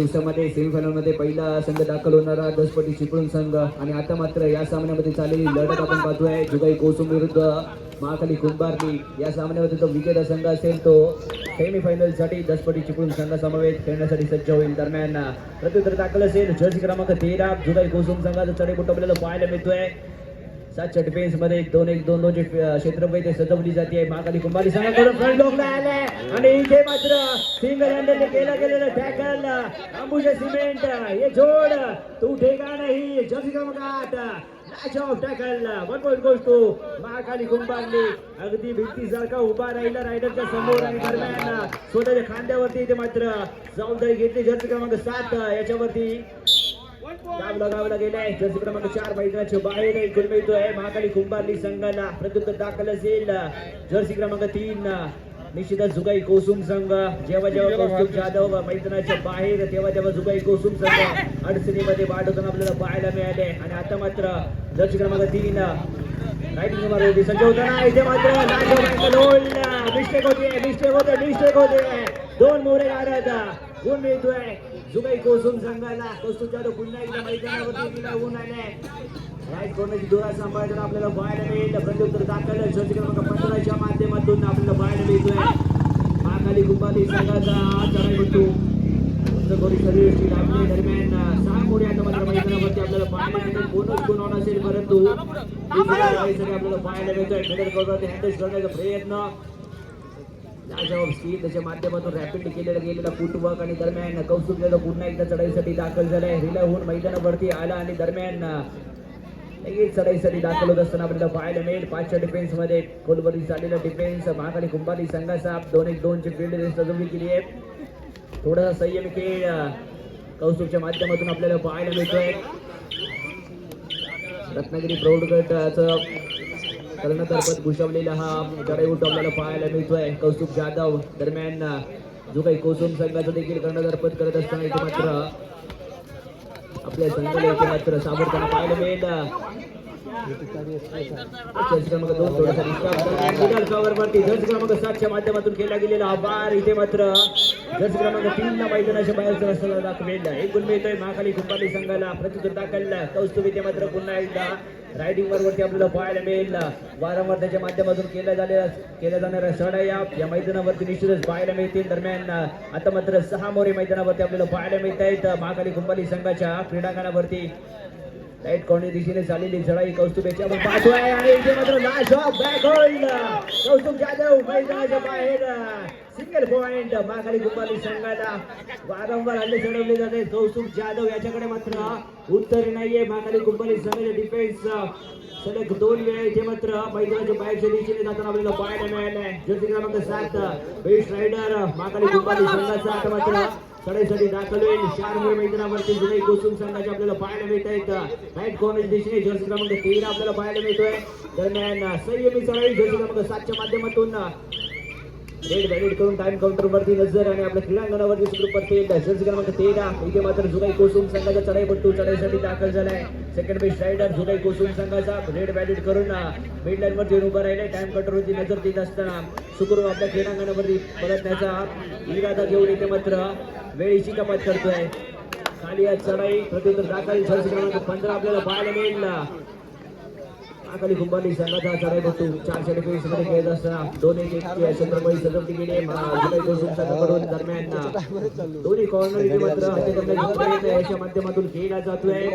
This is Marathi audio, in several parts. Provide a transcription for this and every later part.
दिवसामध्ये सेमीफायनलमध्ये पहिला संघ दाखल होणारा दसपटी चिपळूण संघ. आणि आता मात्र या सामन्यामध्ये चाललेली लढत आपण पाहतोय. जुगाई कोसुम विरुद्ध महाकाली कुंभारली. या सामन्यामध्ये जो विजेता संघ असेल तो सेमीफायनलसाठी दसपटी चिपळूण संघासमवेत खेळण्यासाठी सज्ज होईल दरम्यान. प्रत्युत्तर दाखल असेल. जर्सी क्रमांक तेरा जुगाई कोसुम संघाचा चढेबुट आपल्याला पाहायला मिळतोय. सातच्या डिफेन्समध्ये एक दोन एक दोन दोन जे क्षेत्रफळ ते सजवली जाते महाकाली कुंभारी संघाकडून फ्रंट लोकला आलाय आणि इथे मात्र सिंगल हँडलने केलं गेलेलं टॅकल अंबुजा सिमेंट. हे जोड तू ठेका नाही. Jersey match off tackle one point गोष्ट महाकाली कुंभारली अगदी भिंतीसारखा उभा राहिला रायडरच्या समोर आणि दरम्यान. स्वतःच्या खांद्यावरती इथे मात्र जबाबदारी घेतली जर्सी क्रमांक सात. याच्यावरती डाव लगावला गेलाय जर्सी क्रमांक चार मैदानाच्या बाहेर एक गुण मिळतोय. महाकाली कुंभारली संघाला प्रत्युत्तर दाखल असेल जर्सी क्रमांक तीन निश्चितच जुगाई कोसुम संघ. जेव्हा जेव्हा कौस्तुभ जाधव मैदानाच्या बाहेर तेव्हा तेव्हा जुगाई कोसुम संघ अडचणीमध्ये वाढवताना आपल्याला पाहायला मिळाले. आणि आता मात्र जर्सी क्रमांक तीन रायटिंग नंबर होती. सज्ज होताना इथे मात्र मिस्टेक होते मिस्टेक होते मिस्टेक होते दोन मोरे गाडत गुण मिळतोय. जुगाई कोसून संघाला कौस्तुभ पुन्हा एकदा मैदानावरती तिला ऊन आले राईट कोणाची दोरा सांभाळताना आपल्याला पाहायला मिळेल प्रत्युत्तर दाखल जर्सी क्रमांक पंधराच्या माध्यमातून आपल्याला पाहायला मिळतोय महाकाली कुंभाली संघाचा चढाई बंधू. गोरी शरीरची दरम्यान. सहा आता मात्र मैदानावरती आपल्याला पाहायला कोणच असेल? परंतु आपल्याला पाहायला मिळतोय करण्याचा प्रयत्न. लाजवाब त्याच्या माध्यमातून रॅपिड केलेलं गेलेलं फुटवर्क आणि दरम्यान कौस्तुभ जाधव पुन्हा एकदा चढाईसाठी दाखल झालाय. रिला होऊन मैदानावरती आला आणि दरम्यान लगेच चढाईसाठी दाखल होत असताना आपल्याला पाहायला मिळेल. पाचच्या डिफेन्समध्ये कोलबरी झालेला डिफेन्स महाकाली कुंभारी संघाचा दोन एक दोनची फील्ड सजवली केली आहे. थोडासा संयम खेळ कौसुकच्या कौस्तुभच्या माध्यमातून आपल्याला पाहायला मिळतोय. रत्नागिरी प्रौढ गटाचं कर्णतर्फत गुजवलेला हा चढाईउट आपल्याला पाहायला मिळतोय. कौस्तुभ जाधव दरम्यान जो काही कोसुम संघाचा देखील कर्णतर्फत करत असताना इथे मात्र आपल्या संघाला इथे मात्र सामर्थ्यानं पाहायला मिळेल. क्रमांक दोन थोडासा कव्हर वरती. क्रमांक सातच्या माध्यमातून केला गेलेला हा बार इथे मात्र जर्सी क्रमांक तीन ला मैदानाच्या बाहेरचा रस्ता दाखवेल. एक गुण मिळतोय महाकाली कुंभारी संघाला प्रत्युत्तर दाखल. कौस्तुभ इथे मात्र पुन्हा एकदा रायडिंग वरवरती आपल्याला पाहायला मिळेल. वारंवार त्याच्या माध्यमातून केल्या झालेल्या केल्या जाणाऱ्या सडाया या मैदानावरती निश्चितच पाहायला मिळतील. दरम्यान आता मात्र सहा मोरे मैदानावरती आपल्याला पाहायला मिळत आहेत महाकाली कुंभाली संघाच्या क्रीडांगणावरती राईट कॉर्नर दिशेने चाललेली चढाई कौस्तुभ याच्यावर पाहतोय. आणि इथे मात्र लास्ट ऑफ बॅक होईल. कौस्तुभ जाधव मैदानाच्या बाहेर. सिंगल पॉइंट माघारी कुंभारी संघाला वारंवार हल्ले चढवले जाते. कौस्तुभ जाधव याच्याकडे मात्र उत्तर नाहीये. माघारी कुंभारी संघाचे डिफेन्स सलग दोन वेळा इथे मात्र मैदानाच्या बाहेरच्या दिशेने जाताना आपल्याला पाहायला मिळालंय. जर्सी क्रमांक सात बेस्ट रायडर माघारी कुंभारी संघाचा आता मात्र चढाईसाठी दाखल होईल. चार मुळे मैदानावरती जुने कोसुम संघाचे आपल्याला पाहायला मिळत आहेत. राईट कॉर्नर दिशेने जर्सी क्रमांक तेरा आपल्याला पाहायला मिळतोय. दरम्यान संयमी चढाई जर्सी क्रमांक सातच्या माध्यमातून रेड व्हॅलिड करून टाइम काउंटर वरती नजर आणि आपल्या क्रीडांगणावरती सुरू पडते जर्सी क्रमांक तेरा. इथे मात्र जुगाई कोसुम संघाचा चढाई पट्टू चढाईसाठी दाखल झालाय. सेकंड बेस्ट रायडर जुगाई कोसुम संघाचा. रेड व्हॅलिड करून मिड लाईन वरती उभा राहिलाय. टाइम काउंटर वरती नजर देत असताना सुकरू आपल्या क्रीडांगणावरती परतण्याचा इरादा घेऊन इथे मात्र वेळेची कपात करतोय. खाली या चढाई प्रत्युत्तर दाखल. जर्सी क्रमांक पंधरा आपल्याला पाहायला मिळेल. आकाली कुंभारी संघाचा चढाई बघतो चारशे डिफेन्समध्ये खेळत असताना दोन एक एक चंद्रबाई सजवटी गेले आहे. दरम्यान. दोन्ही कॉर्नर इथे मात्र याच्या माध्यमातून खेळला जातोय.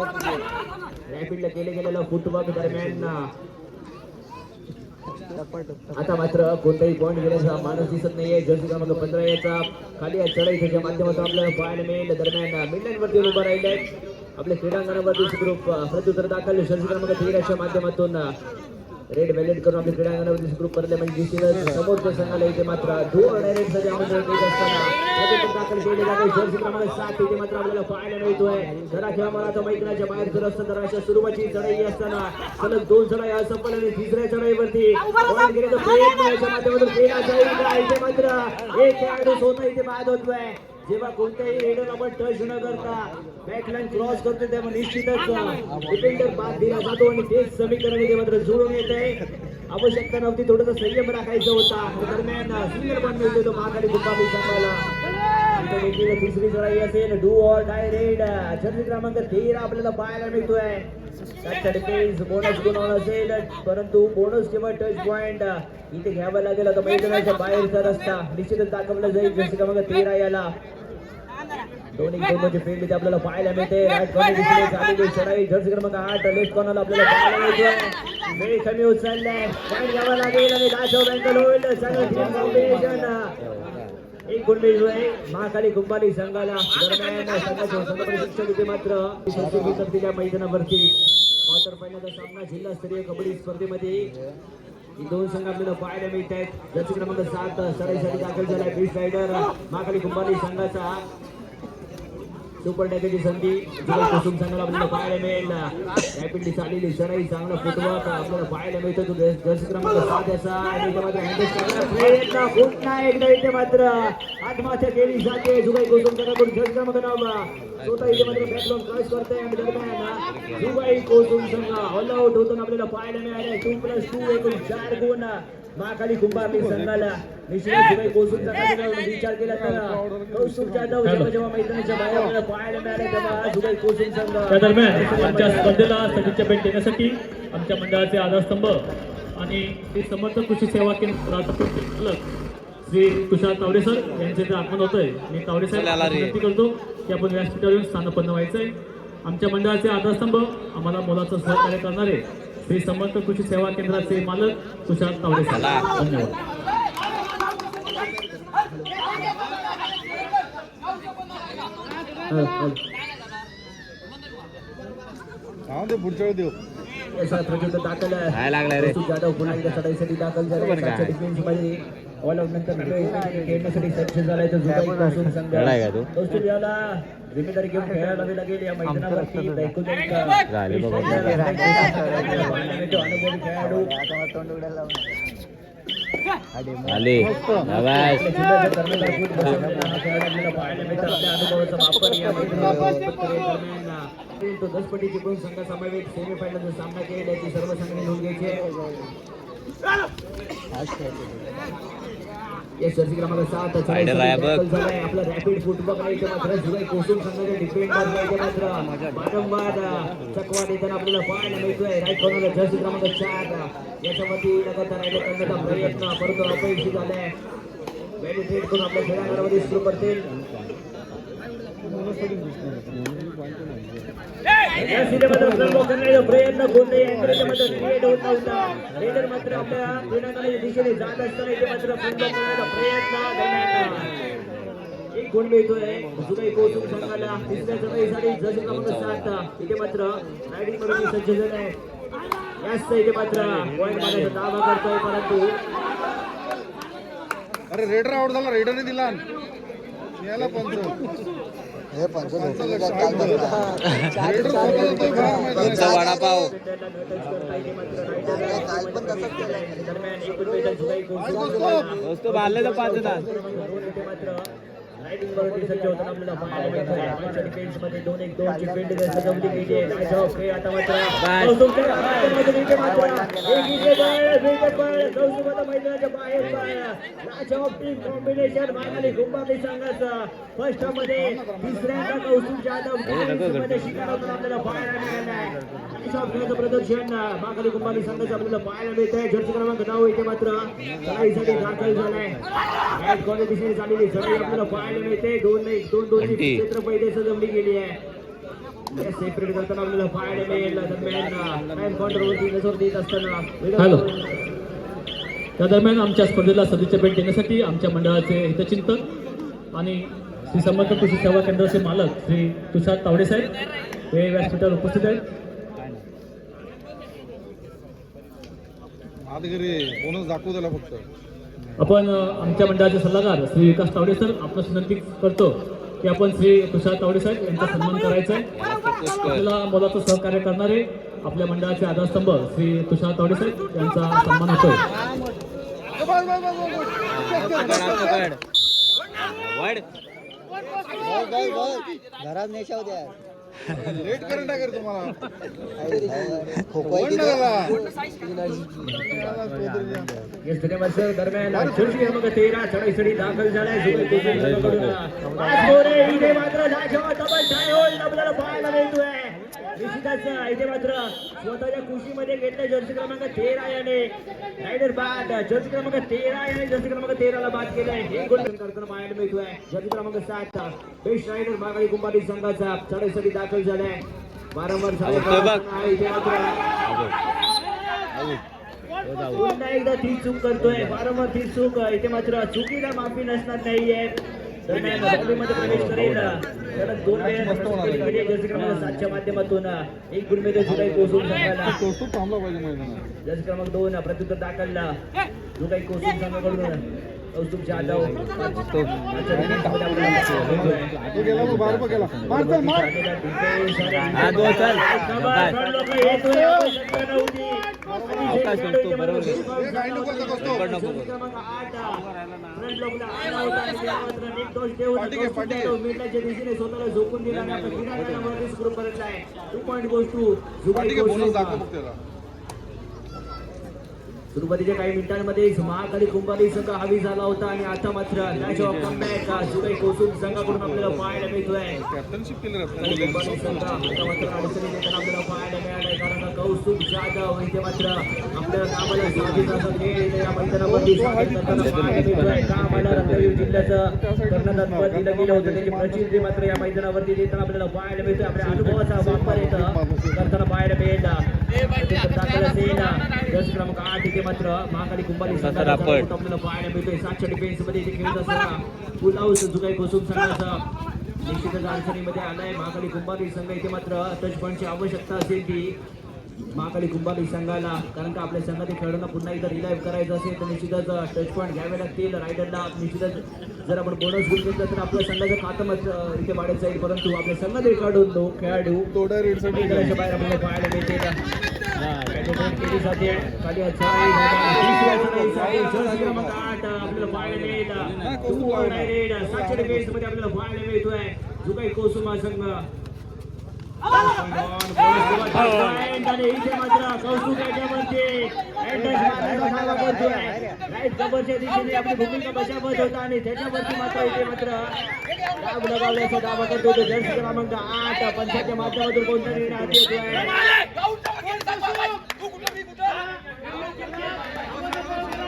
रॅपिडला केले गेलेला फुटवर्क दरम्यान. आता मात्र कोणताही पॉईंट घेण्याचा माणूस दिसत नाहीये. जर्सी क्रमांक पंधरा याचा. खाली या चढाई त्याच्या माध्यमातून आपल्याला पाहायला मिळेल. दरम्यान मिडलाईन वरती उभा राहिले आपल्या क्रीडांगणावरती ग्रुप प्रत्युत्तर दाखल. जर्सी क्रमांक तेराच्या माध्यमातून रेड व्हॅलेट करून आपल्या क्रीडांगणावरती ग्रुप करले म्हणजे दिसतील समोरच्या संघाला इथे मात्र दोन डायरेक्टसाठी आमंत्रण देत असताना दाखल केले जाते. क्रमांक सात इथे मात्र आपल्याला पाहायला मिळतोय. जरा खेळा मला आता मैदानाच्या बाहेर जर असतं तर अशा सुरुवातीची चढाई असताना सलग दोन चढाई असफल आणि तिसऱ्या चढाईवरती प्रयत्न याच्या माध्यमातून केला जाईल का? इथे मात्र एक खेळाडू स्वतः इथे बाद होतोय. जेव्हा कोणत्याही रेडर आपण टच न करता बॅकलाईन क्रॉस करतो तेव्हा निश्चितच डिफेंडर बाद दिला जातो आणि तेच समीकरण इथे मात्र जुळून येत आहे. आवश्यकता नव्हती थोडंसं संयम राखायचं होता. दरम्यान सुंदर पण मिळतो तो महाकाली गुप्पाबी संघाला देखील दुसरी लढाई असेल. Do or die raid jersey क्रमांक तेरा आपल्याला पाहायला मिळतोय. त्याच्या बोनस गुणवून असेल. परंतु बोनस किंवा टच पॉइंट इथे घ्यावा लागेल. आता मैदानाच्या बाहेरचा रस्ता निश्चितच दाखवला जाईल. जर्सी क्रमांक तेरा याला. दोन्ही गेममध्ये फील्ड इथे आपल्याला पाहायला मिळते राईट कॉर्नर दिसले झालेली चढाई जर्सी क्रमांक आठ. लेफ्ट कॉर्नर आपल्याला पाहायला मिळतोय. वेळ कमी होत चाललाय पॉईंट घ्यावा लागेल आणि दाखव बँकल होईल चांगलं टीम कॉम्बिनेशन एक गुण मिळतोय महाकाली कुंभारी संघाला दरम्यान संघाचे संघ होते मात्र संस्कृती मैदानावरती क्वार्टर फायनलचा सामना जिल्हास्तरीय कबड्डी स्पर्धेमध्ये. दोन संघ आपल्याला पाहायला मिळत आहेत जर्सी क्रमांक सात सराईसाठी दाखल झालाय. बीस रायडर महाकाली कुंभारी संघाचा सुपर टॅकेची संधी. कुसुम संघाला आपल्याला पाहायला मिळेल. रॅपिडली चाललेली सराई चांगला फुटवत आपल्याला पाहायला मिळतो. तो जर्सी क्रमांक सात याचा आणि इथे मात्र हँडल करण्याचा प्रयत्न फुटला एकदा इथे मात्र. आत्महत्या केली जाते. जुलै कुसुम संघाकडून जर्सी क्रमांक नऊ स्वतः इथे मात्र बॅटलॉन क्रॉस करतोय आणि दरम्यान जुबाई कुसुम संघ ऑल आउट होताना आपल्याला पाहायला मिळाले टू प्लस टू एकूण चार गुण. महाकाली कुंभारली संघाला निश्चितच विचार केला तर कौस्तुभ जाधव जेव्हा जेव्हा मैदानाच्या बाहेर आपल्याला पाहायला मिळाले तेव्हा जुबाई कोसुम संघ त्या दरम्यान आमच्या स्पर्धेला सदिच्छा भेट देण्यासाठी आमच्या मंडळाचे आधारस्तंभ आणि ते समर्थ कृषी सेवा केंद्र श्री तुषार तावडे सर यांचे ते आगमन होत आहे मी तावडे साहेब विनंती करतो की आपण व्यासपीठावर स्थानपन्न व्हायचं आहे आमच्या मंडळाचे आधारस्तंभ आम्हाला मोलाचं सहकार्य करणारे श्री समर्थ कृषी सेवा केंद्राचे मालक तुषार तावडे धन्यवाद. हा ते पुढच्या देऊ. दाखल दाखल झाले. ऑल आउट नंतर खेळ- खेळण्यासाठी सज्ज झालाय तर जुबाई कौस्तुभ संघ. खेळाय का तू? कौस्तुभ याला जिम्मेदारी घेऊन खेळायला लागेल या मैदानावरती. एकूण एक झाले बाबा. अनुभवी खेळाडू. आले. आवाज तो दसपटीचे दोन संघ समवेत सेमीफायनलचा सामना केला सर्व संघाने नोंद घ्यायची. आहे. या जर्सी क्रमांक सात. आपला रॅपिड फुटबॉल आहे मात्र जुगाई कोसुम संघाचे डिफेंडर आहे इथे मात्र. वारंवार चकवा देताना आपल्याला पाहायला मिळतोय. राईट कॉर्नरला जर्सी क्रमांक चार. याच्यावरती लगातार करण्याचा प्रयत्न. परंतु अपयशी झालाय. पेनिट्रेट करून आपल्या खेळाडूमध्ये सुरू करतील. प्रयत्न कोणत्याही रेडर मात्र आपल्या दिशेने जात असताना इथे मात्र प्रयत्न एक गुण मिळतोय जुलै कोचून संघाला तिसऱ्या क्रमांक सात इथे मात्र रायडिंग सज्ज जास्त इथे मात्र पॉईंट दावा करतोय परंतु अरे रेडर आउट झाला रेडरने दिला. याला पंच वडापाव. दोस्तो बारले तर पाच जण कॉम्बिनेशन मागाली गुंबाबी फर्स्टमध्ये तिसऱ्यांदा कौस्तुभ जाधव शिकार होताना आपल्याला पाहायला मिळालं आहे प्रदर्शन मागाली गुंबाबी संघाचं आपल्याला पाहायला मिळत आहे जर्सी क्रमांक नऊ इथे मात्र चढाईसाठी दाखल झालाय मॅच कॉलेज झालेली सगळी आपल्याला पाहायला मिळते दोन एक दोन दोन. क्षेत्र जमली गेली आहे. सेपरेट करताना आपल्याला पाहायला मिळेल देत असताना. हॅलो. त्या दरम्यान आमच्या स्पर्धेला सदिच्छा भेट देण्यासाठी आमच्या मंडळाचे हितचिंतक आणि श्री समर्थ कृषी सेवा केंद्राचे मालक श्री तुषार तावडे साहेब हे व्यासपीठावर उपस्थित आहेत. आत घरी बोनस दाखवू त्याला फक्त. आपण आमच्या मंडळाचे सल्लागार श्री विकास तावडे सर आपण विनंती करतो की आपण श्री तुषार तावडे साहेब यांचा सन्मान करायचा आहे. आपल्याला मोलाचं सहकार्य करणारे आपल्या मंडळाचे आधारस्तंभ श्री तुषार तावडे साहेब यांचा सन्मान होतोय. घरात नेशा होत्या. लेट करंट आहे का रे तुम्हाला खोको वळण झाला. येस धन्यवाद दरम्यान जर्सी क्रमांक तेरा चढाईसाठी दाखल झालाय जुलै कोकण संघाकडून. आज गोरे इथे मात्र लाजवाब डबल टाय होल्ड आपल्याला पाहायला मिळतोय निश्चितच इथे मात्र स्वतःच्या कुशीमध्ये घेतलं जर्सी क्रमांक तेरा याने. रायडर बाद. जर्सी क्रमांक तेरा याने जर्सी क्रमांक तेराला बाद केलंय. हे गोल करताना पाहायला मिळतोय. जर्सी क्रमांक सात. बेस्ट रायडर मागाळी कुंभारी संघाचा चढाईसाठी दाखल झालाय. वारंवार झाले. इथे मात्र पुन्हा एकदा ती चूक करतोय वारंवार ती चूक इथे मात्र चुकीला माफी नसणार नाहीये. सातच्या माध्यमातून एक गुण मिळतो जुलै कोसून जर्सी क्रमांक दोन प्रत्युत्तर दाखलला जुलै कोसून संघाकडून कौस्तुभ जाधव मार हा. अवकाश मिळतो, बरोबर. हे सुरुवातीच्या काही मिनिटांमध्येच महाकाली कुंभारी संघ हवी झाला होता आणि आता मात्र कोसून संघाकडून आपल्याला पाहायला मिळतोय कॅप्टनशिप केली आपल्याला पाहायला मिळालंय कारण कौस्तुभ जाधव इथे मात्र. आपल्याला कामाला स्वाधीन असं खेळ या मिळतोय कामाला रत्नागिरी जिल्ह्याचं कर्णधार पद दिलं गेलं होतं. त्याची प्रचिती मात्र या मैदानावरती देताना आपल्याला पाहायला मिळतोय आपल्या अनुभवाचा वापर येतं करताना पाहायला दस क्रमांक आठ इथे मात्र महाकाली कुंभारी रापट. आपल्याला पाहायला मिळतोय. सातच्या डिफेन्समध्ये इथे खेळत असताना फुल हाऊस जुगाई कोसुम संघाचा निश्चितच अडचणीमध्ये आलाय. महाकाली कुंभारी संघ इथे मात्र टच पॉईंटची आवश्यकता असेल ती. महाकाली कुंभारी संघाला कारण का आपल्या संघातील खेळाडूंना पुन्हा एकदा रिलाईव्ह करायचं असेल तर निश्चितच टच पॉईंट घ्यावे लागतील. रायडरला निश्चितच जर आपण बोनस गुण घेतलं तर आपल्या संघाचं खातं मात्र इथे वाढत जाईल. परंतु आपल्या संघातील खेळाडू खेळाडू तोडा रेडसाठी मैदानाच्या बाहेर आपल्याला पाहायला मिळते का केली जाते. खाली अचाई क्रमांक आठ आपल्याला पाहायला मिळेल. टू डायरेक्ट सातशे डिफेन्समध्ये आपल्याला पाहायला मिळतोय. जुगाई कोसुमा संघ. आपली भूमिका बजावत होता आणि त्याच्यावरती मात्र इथे मात्र डाब लगावल्याचा दावा करतो तो जर्सी क्रमांक आठ पंचाच्या माध्यमातून कोणता निर्णय हाती येतोय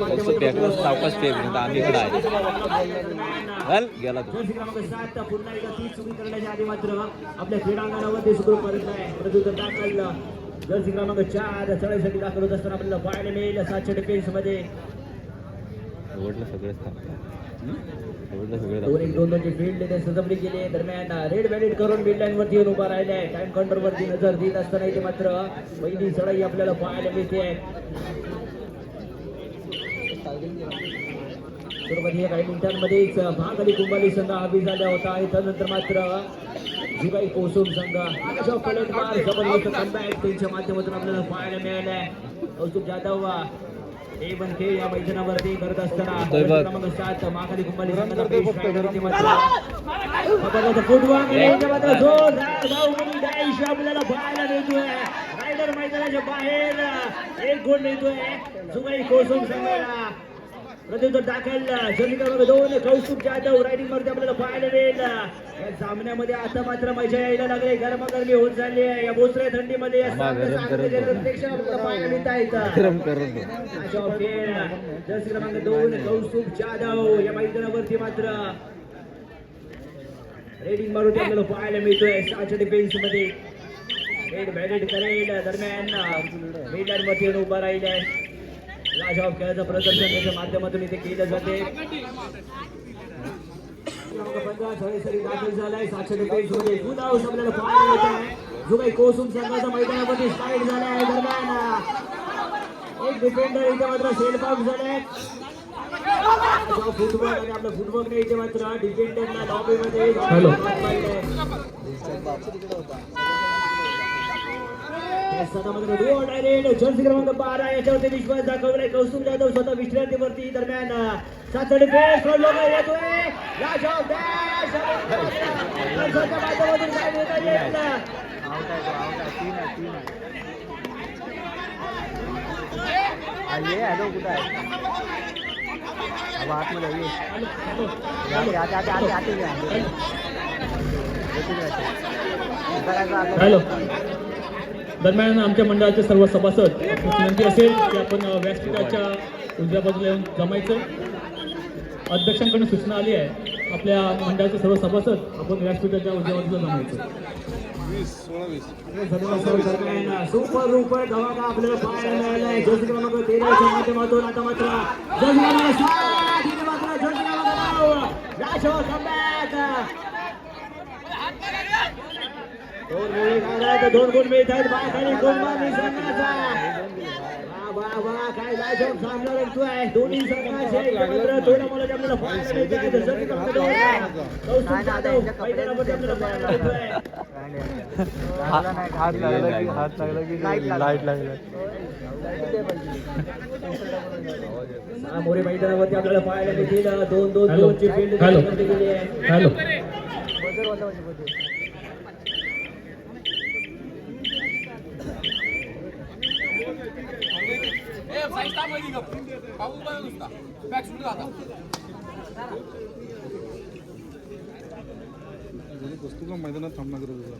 मात्र सावकाश ते आम्ही इकडे आहे चल गेला तो पुन्हा एकदा तीच चुकी करण्याच्या आधी मात्र आपल्या क्रीडांगणामध्ये सुरू करत आहे प्रत्युत्तर दाखल जर्सी क्रमांक चार चढाईसाठी दाखल होत असताना आपल्याला पाहायला मिळेल सातशे टक्के मध्ये आवडलं आवडलं सगळं दोन एक दोन दोनचे फील्ड ते सजवली गेली दरम्यान रेड व्हॅलिड करून मिड लाईन वरती येऊन उभा राहिलाय. टाइम काउंटर वरती नजर देत असताना इथे मात्र पहिली चढाई आपल्याला पाहायला मिळते. सुरुवातीच्या काही मिनिटांमध्येच भाग महाकाली कुंभाली संघ हवी झाला होता. आणि त्यानंतर मात्र जुगाई कोसुम संघ अशा पलटवार जबरदस्त कमबॅक त्यांच्या माध्यमातून आपल्याला पाहायला मिळालाय. कौतुक जाधव या मैदानावरती करत असताना तोय बघ. क्रमांक सात धावपळी डॅश आपल्याला पाहायला मिळतोय रायडर मैदानाच्या बाहेर. एक गोल मिळतोय जुगाई कोसुम संघाला. प्रत्युत्तर दाखल. क्रमांक दोन कौस्तुभ जाधव रायडिंग वरती आपल्याला पाहायला मिळेल. या सामन्यामध्ये आता मात्र मजा यायला लागले. गरमागरमी होत चालली आहे. या बोचऱ्या थंडीमध्ये या सामन्याचं आपल्याला पाहायला मिळत आहेत. अशा खेळ. क्रमांक दोन कौस्तुभ जाधव. या मैदानावरती मात्र रेडिंग मारुती आपल्याला पाहायला मिळतोय. सहाच्या डिफेन्समध्ये रेड करेल. दरम्यान मीटरमध्ये उभा राहील लाजवाब खेळाचं प्रदर्शन त्याच्या माध्यमातून इथे केलं जाते. दाखल झालाय. सातशे मध्ये पाहायला आहे. जो काही कोसुम संघाचा मैदानामध्ये स्लाईड झालाय दरम्यान. एक डिफेंडर इथे मात्र झालाय. फुटबॉल आणि आपलं फुटबॉल इथे मात्र डिफेंडरला लॉबीमध्ये हॅलो. जर्सी क्रमांक बारा याच्यावरती विश्वास दाखवलाय कौस्तुभ जाधव स्वतः विश्रांतीवरती दरम्यान सातडे फेस लोक येतोय राजाव dash! माणसाच्या माध्यमातून काय देता येत नाही. ये हॅलो कुठं आहे अब आतमध्ये ये आते आते आते आते आते घ्या करायचं आता हॅलो दरम्यान आमच्या मंडळाचे सर्व सभासद विनंती असेल की आपण व्यासपीठाच्या उजव्या बाजूला येऊन जमायचं. अध्यक्षांकडून सूचना आली आहे. आपल्या मंडळाचे सर्व सभासद आपण व्यासपीठाच्या उजव्या बाजूला जमायचं. सुपर रुपर धमाका आपल्याला पाहायला क्रमांक तेराच्या माध्यमातून आता मात्र क्रमांक मात्र क्रमांक राजो. दोन गुण मिळत आहेत बाहेर कुंभारली संघाचा वा वा वा काय लाजवाब सामना रंगतोय. दोन्ही संघाचे एकत्र थोडा मला आपल्याला पाहायला मिळत आहे जर्सी क्रमांक दोन कौस्तुभ जाधव. मैदानामध्ये आपल्याला पाहायला मिळतोय लागला नाही हात लागला की हात लागला की लाइट लागला. हा, मोरे मैदानावरती आपल्याला पाहायला दोन दोन. दोनची फील्ड हॅलो. गेली आहे. हॅलो. वस्तू का मैदानात थांबणं गरज होता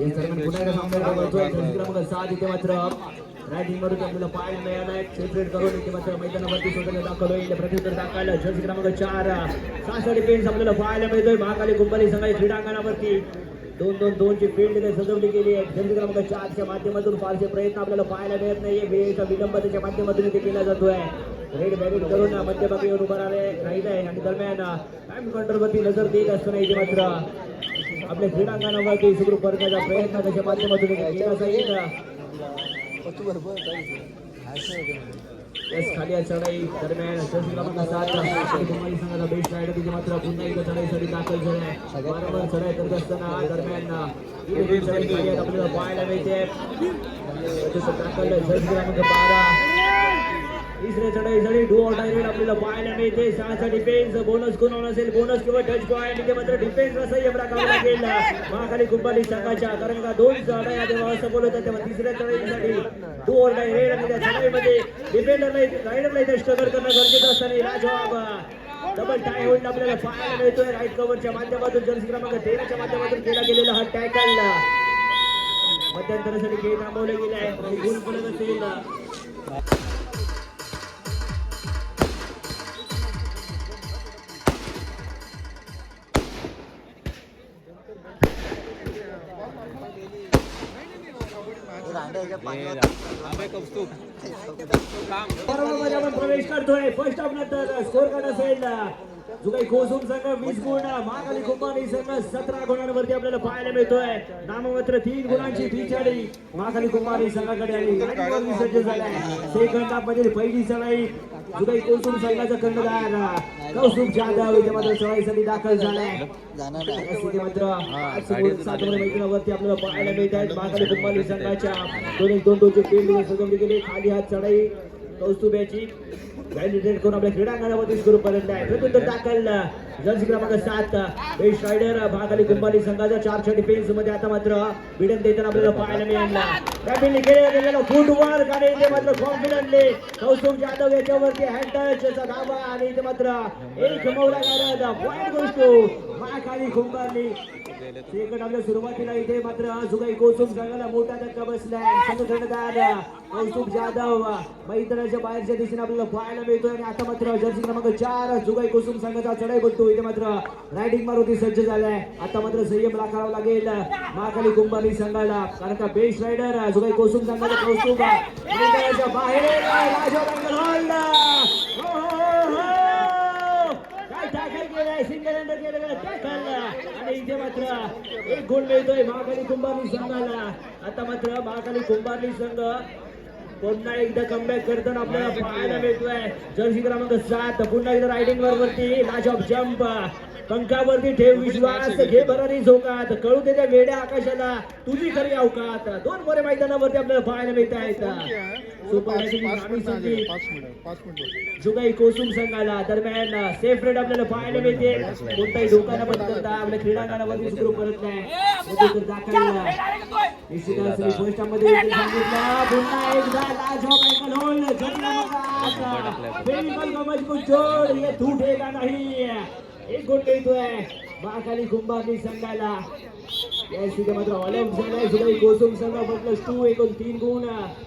या दरम्यान पुन्हा एकदा सामना बघतोय जर्सी क्रमांक सात इथे मात्र. रायटिंग आपल्याला सेपरेट करून इथे मात्र मैदानावरती स्वतंत्र दाखल होईल. प्रत्युत्तर जर्सी क्रमांक चार. सहाशे डिफेन्स आपल्याला पाहायला मिळतोय. महाकाली कुंभारी संघाची क्रीडांगणावरती. दोन दोन दोनची फील्ड सजवली गेली आहे. जर्सी क्रमांक चारच्या माध्यमातून फारसे प्रयत्न आपल्याला पाहायला मिळत नाहीये. वेळेचा विलंब त्याच्या माध्यमातून इथे केला जातोय. रेड बॅरेट करून मध्यभागी येऊन उभा राहिले राहिला आहे. आणि दरम्यान टाइम काउंटरवरती नजर देत असताना इथे मात्र आपल्या क्रीडांगणावरती सुखरूप करण्याचा प्रयत्न त्याच्या माध्यमातून केला जाईल. यस खाली आहे चढाई दरम्यान जर्सी क्रमांक सात आणि कुमारी संघाचा बेस्ट रायडर तिथे मात्र पुन्हा एकदा चढाईसाठी दाखल झालाय वारंवार चढाई करत असताना दरम्यान इथे चढाई खाली आहे आपल्याला पाहायला मिळते. त्याचं दाखल जर्सी क्रमांक बारा. तिसऱ्या चढाईसाठी डू ऑर डायरेक्ट आपल्याला पाहायला मिळते. सहाचा डिफेन्स बोनस कोण असेल? बोनस किंवा टच पॉईंट इथे मात्र लागेल. महाखाली कुंभारी संघाच्या कारण का दोन चढाई जेव्हा असं बोलत होते तेव्हा तिसऱ्या चढाईसाठी डू डायरेक्ट आणि त्या चढाईमध्ये डिफेंडरला रायडरला इथे स्ट्रगल करणं गरजेचं असताना राजवाब डबल टाय होईल आपल्याला पाहायला मिळतोय. राईट कव्हरच्या माध्यमातून जर्सी क्रमांक तेराच्या माध्यमातून केला गेलेला हा टॅकल मध्यंतरासाठी खेळ थांबवले गेले आहे गुण पडत असेल. बरोबर आपण प्रवेश करतोय. फर्स्ट ऑफ नंतर स्कोर कार्ड असेल जो काही कोसुम संघ वीस गुण महाकाली कुंभारी संघ सतरा गुणांवरती आपल्याला पाहायला मिळतोय. नाममात्र तीन गुणांची पिछाडी महाकाली कुंभारी संघाकडे आली. झालाय. पहिली चढाई जो काही कोसुम संघाचा कर्णधार कौसुम जाधव इथे मात्र चढाईसाठी दाखल झालाय. स्थिती मात्र मैदानावरती आपल्याला पाहायला मिळत आहेत. महाकाली कुंभारी संघाच्या दोन एक दोन दोनची फील्ड सजवली गेली. खाली हात चढाई. कौस्तुभ्याची. व्हॅलिडेट करून आपल्या क्रीडांगणामध्ये सुरू पर्यंत आहे प्रत्युत्तर दाखल जर्सी क्रमांक सात बेस्ट रायडर भागाली कुंभारी संघाच्या चारच्या डिफेन्समध्ये आता मात्र विडन देताना आपल्याला पाहायला मिळाला. कॅबिनने केलेला गेलेला फुटवर्क आणि इथे मात्र कॉन्फिडंटली कौस्तुभ जाधव याच्यावरती हँड टचचा धावा आणि इथे मात्र एक मौला करत पॉईंट गोष्ट महाकाली कुंभारली सेकंड आपल्या सुरुवातीला इथे मात्र जुगाई कोसुम संघाला मोठा धक्का बसलाय. संघटनदार कौस्तुभ जाधव मैदानाच्या बाहेरच्या दिशेने आपल्याला पाहायला मिळतोय आणि आता मात्र जर्सी क्रमांक चार जुगाई कोसुम संघाचा चढाई बघतो इथे मात्र रायडिंग मारुती सज्ज झालाय. आता मात्र संयम राखावा लागेल. महाकाली कुंभारी संघाला. कारण का बेस्ट रायडर जुगाई कोसुम संघाचा कौस्तुभ मैदानाच्या बाहेर राजा रंगल हो, हो, हो. काय सिंगल अंडर केलेलं टाकल आणि इथे मात्र एक गोल मिळतोय महाकाली कुंभारली संघाला. आता मात्र महाकाली कुंभारली संघ पुन्हा एकदा कमबॅक करताना आपल्याला पाहायला मिळतोय. जर्सी क्रमांक सात पुन्हा एकदा रायडिंग वर वरती लाज ऑफ जम्प पंखावरती ठेव विश्वास. घे भरारी झोकात. कळू दे त्या वेड्या आकाशाला. तुझी खरी अवकात. दोन मोरे मैदानावरती आपल्याला पाहायला मिळत आहेत सुपर जुगाई कोसुम संघाला दरम्यान सेफ रेड आपल्याला पाहायला मिळते. कोणताही धोका न पत्करता आपल्या क्रीडांगणावरती सुरू करत नाही. निश्चितच फर्स्टमध्ये देखील सांगितलं पुन्हा एकदा लाजवाब अँगल होल जगन्नाथ बेबीकल का मजबूत जोड ये तुटेगा नाही. एक गोल मिळतोय. महाकाली कुंभारली संघाला. या स्थिती मात्र ऑल आउट झालाय जुगाई कोसुम संघ प्लस टू एकूण तीन गुण.